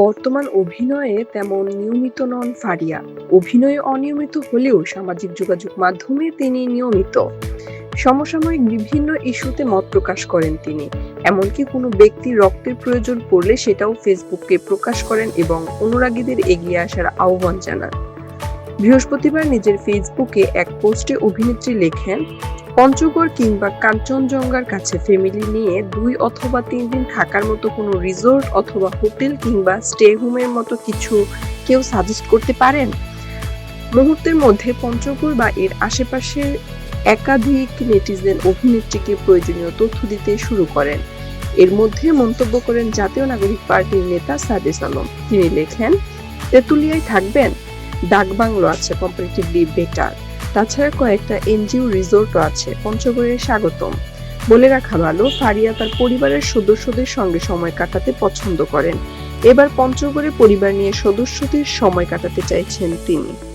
বর্তমান অভিনয়ে তেমন নিয়মিত নন ফারিয়া। অভিনয়ে অনিয়মিত হলেও সামাজিক যোগাযোগ মাধ্যমে তিনি নিয়মিত। সমসাময়িক বিভিন্ন ইস্যুতে মত প্রকাশ করেন তিনি। এমনকি কোনো ব্যক্তির রক্তের প্রয়োজন পড়লে সেটাও ফেসবুকে প্রকাশ করেন এবং অনুরাগীদের এগিয়ে আসার আহ্বান জানান। বৃহস্পতিবার নিজের ফেসবুকে এক পোস্টে অভিনেত্রী লেখেন পঞ্চগড় কিংবা কাঞ্চনজঙ্ঘার কাছে ফ্যামিলি নিয়ে দুই অথবা তিন দিন থাকার মতো কোনো রিসোর্ট অথবা হোটেল কিংবা স্টে হোমের মতো কিছু কেউ সাজেস্ট করতে পারেন? মুহূর্তের মধ্যে পঞ্চগড় বা এর আশেপাশের একাধিক নেটিজেন অভিনেত্রীকে প্রয়োজনীয় তথ্য দিতে শুরু করেন। এর মধ্যে মন্তব্য করেন জাতীয় নাগরিক পার্টির নেতা সাদেস আলম। তিনি লেখেন, তেঁতুলিয়ায় থাকবেন? ডাকবাংলো আছে কম্পারেটিভলি বেটার তাছাড়া কয়েকটা এনজিও রিসোর্টও আছে। পঞ্চগড়ে স্বাগতম। বলে রাখা ভালো, ফারিয়া তার পরিবারের সদস্যদের সঙ্গে সময় কাটাতে পছন্দ করেন। এবার পঞ্চগড়ে পরিবার নিয়ে সদস্যদের সময় কাটাতে চাইছেন তিনি।